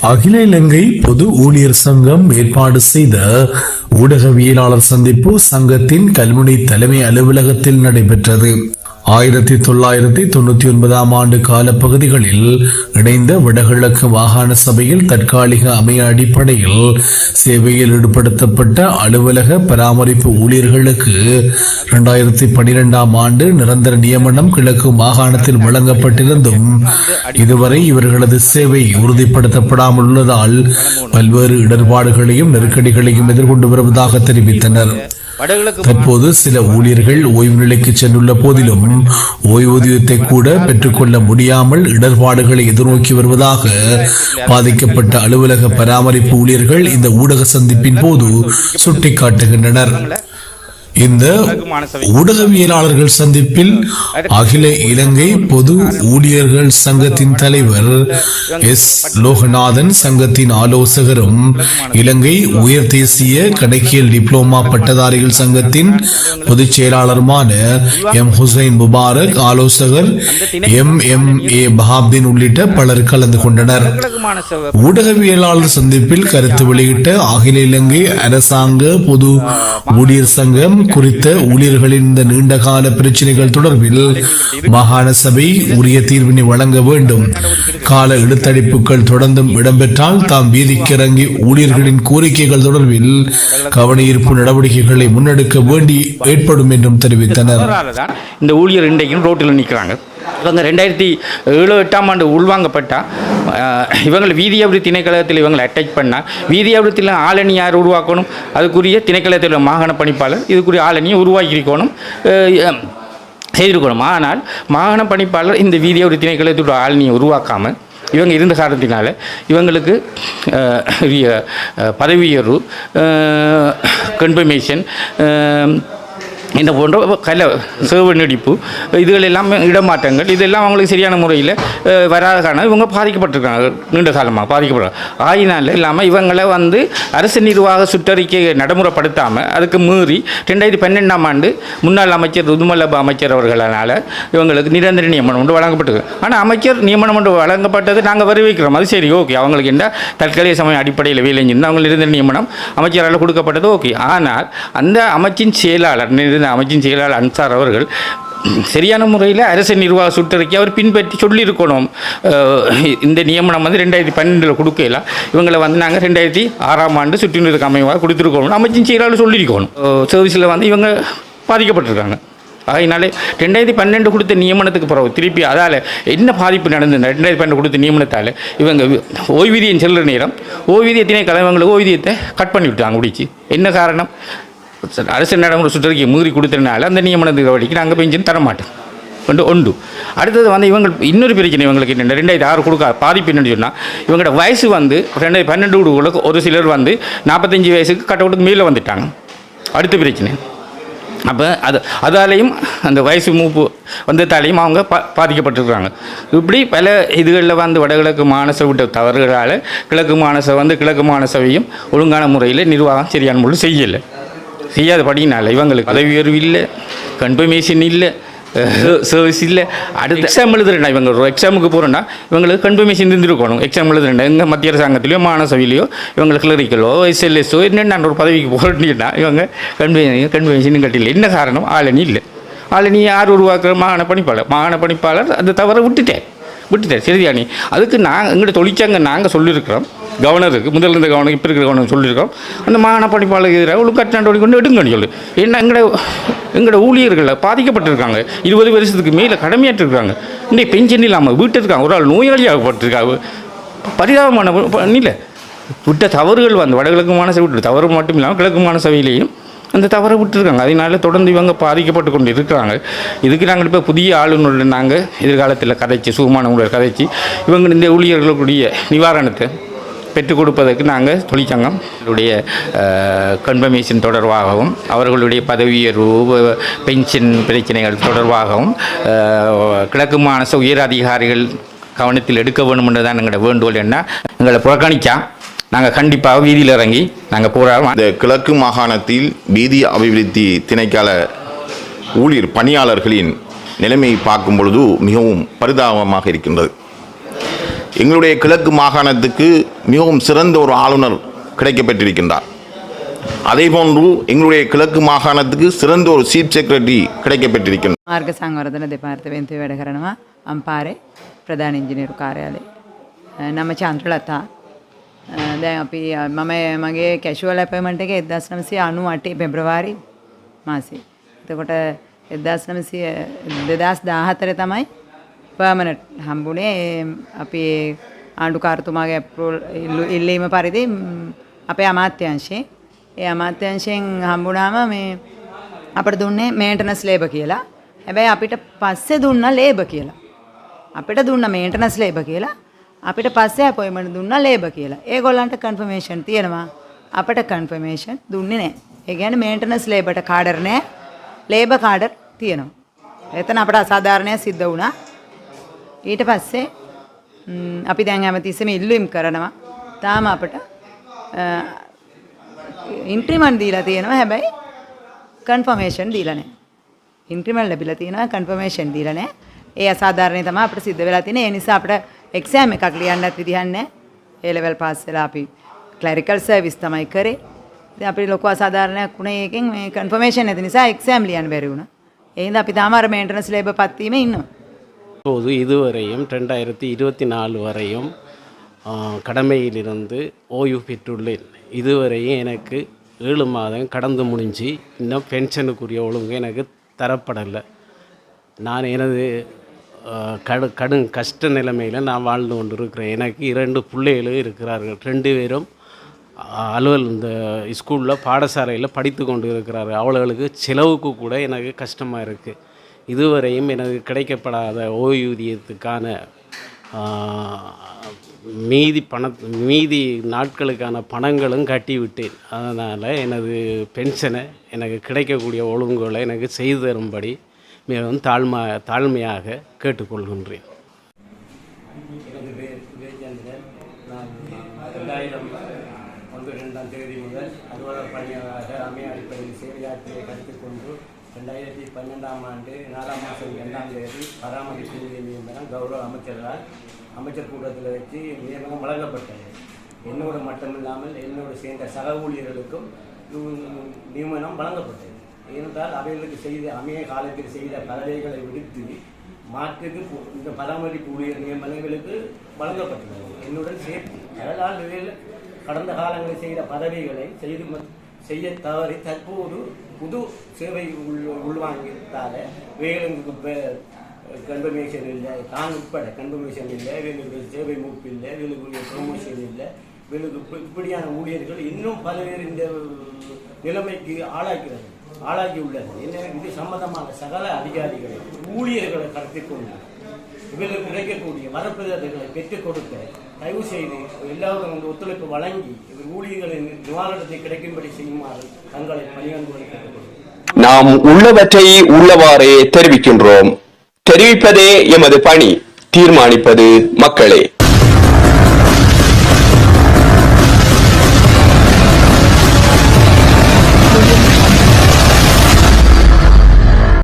அகில இலங்கை பொது ஊழியர் சங்கம் ஏற்பாடு செய்த ஊடகவியலாளர் சந்திப்பு சங்கத்தின் கல்முனை தலைமை அலுவலகத்தில் நடைபெற்றது. ஆயிரத்தி தொள்ளாயிரத்தி தொண்ணூத்தி ஒன்பதாம் ஆண்டு காலப்பகுதிகளில் இணைந்த வடகிழக்கு மாகாண சபையில் தற்காலிக அமைய அடிப்படையில் சேவையில் ஈடுபடுத்தப்பட்ட அலுவலக பராமரிப்பு ஊழியர்களுக்கு இரண்டாயிரத்தி பனிரெண்டாம் ஆண்டு நிரந்தர நியமனம் கிழக்கு மாகாணத்தில் வழங்கப்பட்டிருந்தும் இதுவரை இவர்களது சேவை உறுதிப்படுத்தப்படாமல் உள்ளதால் பல்வேறு இடர்பாடுகளையும் நெருக்கடிகளையும் எதிர்கொண்டு வருவதாக தெரிவித்தனர். தற்போது சில ஊழியர்கள் ஓய்வு நிலைக்கு சென்றுள்ள போதிலும் ஓய்வூதியத்தை கூட பெற்றுக்கொள்ள முடியாமல் இடர்பாடுகளை எதிர்நோக்கி வருவதாக பாதிக்கப்பட்ட அலுவலக பராமரிப்பு ஊழியர்கள் இந்த ஊடக சந்திப்பின் போது சுட்டிக்காட்டுகின்றனர். இந்த ஊடகவியலாளர்கள் சந்திப்பில் அகில இலங்கை பொது ஊழியர்கள் சங்கத்தின் தலைவர் எஸ். லோகநாதன் சங்கத்தின் ஆலோசகரும் இலங்கை உயர் தேசிய கணக்கியல் டிப்ளோமா பட்டதாரிகள் சங்கத்தின் பொதுச் செயலாளருமான எம். ஹுசைன் முபாரக் ஆலோசகர் எம். எம். ஏ. பஹாப்தீன் உள்ளிட்ட பலர் கலந்து கொண்டனர். ஊடகவியலாளர் சந்திப்பில் கருத்து வெளியிட்ட அகில இலங்கை அரசாங்க பொது ஊழியர் சங்கம் குறித்த ஊழியர்களின் இந்த நீண்டகால பிரச்சினைகள் தொடர்பில் மாகாண சபை உரிய தீர்வினை வழங்க வேண்டும். கால இழுத்தடிப்புகள் தொடர்ந்தும் இடம்பெற்றால் தாம் வீதிக்கு இறங்கி ஊழியர்களின் கோரிக்கைகள் தொடர்பில் கவனஈர்ப்பு நடவடிக்கைகளை முன்னெடுக்க வேண்டி ஏற்படும் என்றும் தெரிவித்தனர். இந்த ஊழியர் இன்றைக்கும் ரோட்டில் நிற்கிறாங்க. இவங்க ரெண்டாயிரத்தி ஏழு எட்டாம் ஆண்டு உள்வாங்கப்பட்டா இவங்களை வீதி அபிவிருத்தி திணைக்களத்தில் இவங்களை அட்டாச் பண்ணால் வீதி அபிவிருத்தியில் ஆளணி யார் உருவாக்கணும்? அதுக்குரிய திணைக்களத்தில் மாகாண பணிப்பாளர் இதுக்குரிய ஆளணியை உருவாக்கிக்கணும் செய்திருக்கணும். ஆனால் மாகாண பணிப்பாளர் இந்த வீதி அபிவிருத்தி திணைக்களத்தோட ஆளணியை உருவாக்காமல் இவங்க இருந்த காரணத்தினால இவங்களுக்கு பதவி உயர்வு கன்ஃபர்மேஷன் இந்த போன்ற கல சேவை நீடிப்பு இதுகள் எல்லாம் இடமாற்றங்கள் இதெல்லாம் அவங்களுக்கு சரியான முறையில் வராத காரணம் இவங்க பாதிக்கப்பட்டிருக்காங்க நீண்ட காலமாக பாதிக்கப்படுறாங்க ஆயினால் இல்லாமல் இவங்களை வந்து அரசு நிர்வாக சுற்றறிக்கையை நடைமுறைப்படுத்தாமல் அதுக்கு மீறி ரெண்டாயிரத்தி பன்னெண்டாம் ஆண்டு முன்னாள் அமைச்சர் ருதுமல்லப அமைச்சர் அவர்களால் இவங்களுக்கு நிரந்தர நியமனம் ஒன்று வழங்கப்பட்டது. ஆனால் அமைச்சர் நியமனம் ஒன்று வழங்கப்பட்டது நாங்கள் வரவேற்கிறோம். அது சரி ஓகே. அவங்களுக்கு என்ன தற்காலிக சமயம் அடிப்படையில் வேலை செஞ்சிருந்து அவங்க நிரந்தர நியமனம் அமைச்சரால் கொடுக்கப்பட்டது ஓகே. ஆனால் அந்த அமைச்சின் செயலாளர் நிரந்தர அமைச்சின் செயலாளர் அன்சார் அவர்கள் சரியான முறையில் அரசு நிர்வாக சுற்றறிக்கை அவர் பின்பற்றி சொல்லியிருக்கணும். இந்த நியமனம் வந்து ரெண்டாயிரத்தி பன்னெண்டில் கொடுக்கல. இவங்களை வந்து நாங்கள் ரெண்டாயிரத்தி ஆறாம் ஆண்டு சுற்றுநீருக்கு அமைவாக கொடுத்துருக்கணும். அமைச்சின் செயலாளர் சொல்லியிருக்கணும். சர்வீஸில் வந்து இவங்க பாதிக்கப்பட்டிருக்காங்க. அதனால ரெண்டாயிரத்தி பன்னெண்டு கொடுத்த நியமனத்துக்கு பிறகு திருப்பி அதால் என்ன பாதிப்பு நடந்தது ரெண்டாயிரத்தி பன்னெண்டு கொடுத்த நியமனத்தால் இவங்க ஓய்வூதியம் செல்லுற நேரம் ஓய்வூதியத்தினே கலவங்களுக்கு ஓய்வூதியத்தை கட் பண்ணி விட்டாங்க முடிச்சு. என்ன காரணம்? அரசு நடைமுறை சுற்றறிக்கை மீறி கொடுத்தனால அந்த நியமனத்துக்கு வழிக்கு நாங்கள் பென்ஷன் தர மாட்டோம். ஒன்று ஒன்று அடுத்தது வந்து இவங்க இன்னொரு பிரச்சனை இவங்களுக்கு என்ன ரெண்டாயிரத்தி ஆறு கொடுக்க பாதிப்பு என்னன்னு சொன்னால் இவங்களோட வயசு வந்து ரெண்டாயிரத்தி பன்னெண்டு கொடுக்க ஒரு சிலர் வந்து நாற்பத்தஞ்சு வயசுக்கு கட்டவுட்டுக்கு மேலே வந்துட்டாங்க. அடுத்த பிரச்சனை. அப்போ அது அதாலேயும் அந்த வயசு மூப்பு வந்ததாலேயும் அவங்க பா பாதிக்கப்பட்டிருக்கிறாங்க. இப்படி பல இதுகளில் வந்து வடகிழக்கு மாநச விட்ட தவறுகளால் கிழக்கு மாநச வந்து கிழக்கு மாநசவையும் ஒழுங்கான முறையில் நிர்வாகம் சரியான முறையில் செய்யலை. செய்யாத படினால இவங்களுக்கு பதவி உயர்வு இல்லை கன்ஃபர்மேஷன் இல்லை சர்வீஸ் இல்லை. அடுத்த எக்ஸாம் எழுதுறேன்டா இவங்க. ஒரு எக்ஸாமுக்கு போகிறோன்னா இவங்களுக்கு கன்ஃபர்மேஷன் இருந்திருக்கணும். எக்ஸாம் எழுதுறேன்டா. எங்கள் மத்திய அரசாங்கத்திலையோ மாநசபையிலையோ இவங்களுக்கு கிளரிக்கலோ எஸ்எல்எஸ்ஓ என்னென்ன ஒரு பதவிக்கு போகிறேன்னா இவங்க கன்ஃபர்மேஷன் கன்ஃபர்மேஷன் கட்டில என்ன காரணம்? ஆளணி இல்லை. ஆளணி யார் உருவாக்குற மாகாண பணிப்பாளர்? மாகாண பணிப்பாளர் அந்த தவறை விட்டுட்டேன். விட்டுட்டேன். சரிதானி? அதுக்கு நாங்கள் எங்கள்கிட்ட தொழிற்சங்க நாங்கள் சொல்லியிருக்கிறோம். கவர்னருக்கு முதல்ல இருந்த கவர்னர் இப்போ இருக்கிற கவர்னர் சொல்லியிருக்கோம். அந்த மாகாண பணிப்பாளருக்கு எதிராக ஒழுங்காற்று நடவடிக்கை கொண்டு எடுங்கன்னு சொல்லு. ஏன்னா எங்களோட எங்களோட ஊழியர்கள் பாதிக்கப்பட்டிருக்காங்க. இருபது வருஷத்துக்கு மேலே கடமையாற்றிருக்காங்க. இன்றைக்கு பென்ஷன் இல்லாமல் வீட்டு இருக்காங்க ஒரு ஆள் நோயாளியாகப்பட்டிருக்காங்க பரிதாபமான இல்லை. விட்ட தவறுகள் வந்து வடகிழக்கு மாநில விட்டு தவறு மட்டும் இல்லாமல் கிழக்கு மாநசபையிலையும் அந்த தவறை விட்டுருக்காங்க. அதனால தொடர்ந்து இவங்க பாதிக்கப்பட்டு கொண்டு இருக்கிறாங்க இதுக்கு நாங்கள் இப்போ புதிய ஆளுநர்கள் நாங்கள் எதிர்காலத்தில் கதைச்சு சுகமான ஊழல் கதைச்சு இவங்க இந்த ஊழியர்களுடைய நிவாரணத்தை பெற்றுக் கொடுப்பதற்கு நாங்கள் தொழிற்சங்கம் அவருடைய கன்ஃபர்மேஷன் தொடர்பாகவும் அவர்களுடைய பதவி உயர்வு பென்ஷன் பிரச்சனைகள் தொடர்பாகவும் கிழக்கு மாநில உயர் அதிகாரிகள் கவனத்தில் எடுக்க வேண்டும் என்றுதான் எங்களோட வேண்டுகோள் என்ன எங்களை புறக்கணிச்சா நாங்கள் கண்டிப்பாக வீதியில் இறங்கி நாங்கள் போராடுவோம். இந்த கிழக்கு மாகாணத்தில் வீதி அபிவிருத்தி திணைக்கால ஊழியர் பணியாளர்களின் நிலைமையை பார்க்கும் பொழுது மிகவும் பரிதாபமாக இருக்கின்றது. எங்களுடைய கிழக்கு மாகாணத்துக்கு மிகவும் சிறந்த ஒரு ஆளுநர் கிடைக்கப்பெற்றிருக்கின்றார் அதேபோன்று எங்களுடைய கிழக்கு மாகாணத்துக்கு சிறந்த ஒரு சீஃப் செக்ரட்டரி கிடைக்கப்பெற்றிருக்கின்றார் මාර්ග සංවර්ධන දෙපාර්තමේන්තුවේ වැඩ කරනවා අම්පාරේ ප්‍රධාන ඉංජිනේරු කාර්යාලයේ. අ, නම චන්ද්‍රලතා. අ, දැන් අපි අ, මම මගේ කැෂුවල් අපොයින්ට්මන්ට් එක 1998 පෙබ්‍රවාරි මාසේ. එතකොට 1900 2014 තමයි පර්මනට් හම්බුනේ අපි ආණ්ඩුකාරතුමාගේ ඇප්‍රූවල් ඉල්ලීම පරිදි ම්, අපේ අමාත්‍යංශේ ඒ අමාත්‍යංශයෙන් හම්බුනාම මේ අපට දුන්නේ මේන්ටනස් ලේබ කියලා. හැබැයි අපිට පස්සේ දුන්න ලේබ කියලා. අපිට දුන්න මේන්ටනස් ලේබ කියලා. අපිට පස්සේ අපොයින්ට්මන්ට් දුන්න ලේබ කියලා. ඒගොල්ලන්ට කන්ෆර්මේෂන් තියෙනවා. අපට කන්ෆර්මේෂන් දුන්නේ නැහැ. ඒ කියන්නේ මේන්ටනස් ලේබට කාඩර් නැහැ. ලේබ කාඩර් තියෙනවා. එතන අපට අසාධාරණයක් සිද්ධ වුණා. ඊට පස්සේ ම්, අපි දැන් හැමතිස්සෙම ඉල්ලුම් කරනවා. තාම අපට ඉන්ක්‍රිමන්ට් දීලා තියෙනවා හැබැයි කන්ෆර්මේෂන් දීලා නැහැ. ඉන්ක්‍රිමන්ට් ලැබිලා තියෙනවා කන්ෆර්මේෂන් දීලා නැහැ. ඒ අසාධාරණේ තමයි අපිට සිද්ධ වෙලා තියෙන්නේ. ඒ නිසා අපිට එක්සෑම් එකක් ලියන්නත් විදිහක් නැහැ. ඒ ලෙවල් පාස් වෙලා අපි ක්ලරිකල් සර්විස් තමයි කරේ. ඉතින් අපිට ලොකු අසාධාරණයක් වුණේ ඒකෙන් මේ කන්ෆර්මේෂන් නැති නිසා එක්සෑම් ලියන්න බැරි වුණා. ඒ හින්දා අපි තාම අර මේන්ටනන්ස් ලේබර් පත්වීමේ ඉන්නවා. இப்போது இதுவரையும் ரெண்டாயிரத்தி இருபத்தி நாலு வரையும் கடமையிலிருந்து ஓய்வு பெற்றுள்ளேன். இதுவரையும் எனக்கு ஏழு மாதம் கடந்து முடிஞ்சு இன்னும் பென்ஷனுக்குரிய ஒழுங்கு எனக்கு தரப்படலை. நான் எனது கடு கடும் கஷ்ட நிலைமையில் நான் வாழ்ந்து கொண்டு இருக்கிறேன் எனக்கு இரண்டு பிள்ளைகளும் இருக்கிறார்கள். ரெண்டு பேரும் அலுவல் இந்த ஸ்கூலில் பாடசாலையில் படித்து கொண்டு இருக்கிறார்கள் அவர்களுக்கு செலவுக்கு கூட எனக்கு கஷ்டமாக இருக்குது இதுவரையும் எனக்கு கிடைக்கப்படாத ஓய்வூதியத்துக்கான மீதி பண மீதி நாட்களுக்கான பணங்களும் கட்டிவிட்டேன். அதனால் எனது பென்ஷனை எனக்கு கிடைக்கக்கூடிய ஒழுங்குகளை எனக்கு செய்து தரும்படி மிகவும் தாழ்மா தாழ்மையாக கேட்டுக்கொள்கின்றேன். ரெண்டாயிரம் ஒன்று ரெண்டாம் தேதி முதல் அலுவலர் பணியாளராக அமைய அடிப்படையில் சேவையாற்றியை கருத்தில் கொண்டு ரெண்டாயிரத்தி பன்னெண்டாம் ஆண்டு நாலாம் மாதம் ரெண்டாம் தேதி பராமரிப்பு நியமனம் கௌரவ அமைச்சரால் அமைச்சர் கூட்டத்தில் வச்சு நியமனம் வழங்கப்பட்டது. என்னோட மட்டுமில்லாமல் என்னோட சேர்ந்த சக ஊழியர்களுக்கும் நியமனம் வழங்கப்பட்டது. ஏனென்றால் அவைகளுக்கு செய்த அமைய காலத்தில் செய்த பதவிகளை விடுத்து மாற்றுக்கு இந்த பராமரிப்பு ஊழியர் நியமனங்களுக்கு வழங்கப்பட்டுள்ளது என்னுடன் சேர்த்து அதனால் கடந்த காலங்களில் செய்த பதவிகளை செய்து செய்ய தவறி தற்போது புது சேவை உள் உள்வாங்கியதால வேலுக்கு கன்ஃபர்மேஷன் இல்லை தான் உட்பட கன்ஃபர்மேஷன் இல்லை வேலுக்கு சேவை மூப்பு இல்லை வேலுக்குரிய ப்ரொமோஷன் இல்லை வேலுக்கு இப்படியான ஊழியர்கள் இன்னும் பல பேர் இந்த நிலைமைக்கு ஆளாக்கிறது ஆளாகி உள்ளது என்ன? இது சம்பந்தமான சகல அதிகாரிகளை ஊழியர்களை கருத்தில் இவர்களுக்கு கிடைக்கக்கூடிய வரப்பிரதங்களை பெற்றுக் கொடுக்க தயவு செய்து எல்லாரும் வந்து ஒத்துழைப்பு வழங்கி இவர் ஊழியர்களின் நிவாரணத்தை கிடைக்கும்படி செய்யுமாறு தங்களை பணியாளர்களை கேட்டுக்கொள்கிறேன் நாம் உள்ளவற்றை உள்ளவாறே தெரிவிக்கின்றோம். தெரிவிப்பதே எமது பணி. தீர்மானிப்பது மக்களே.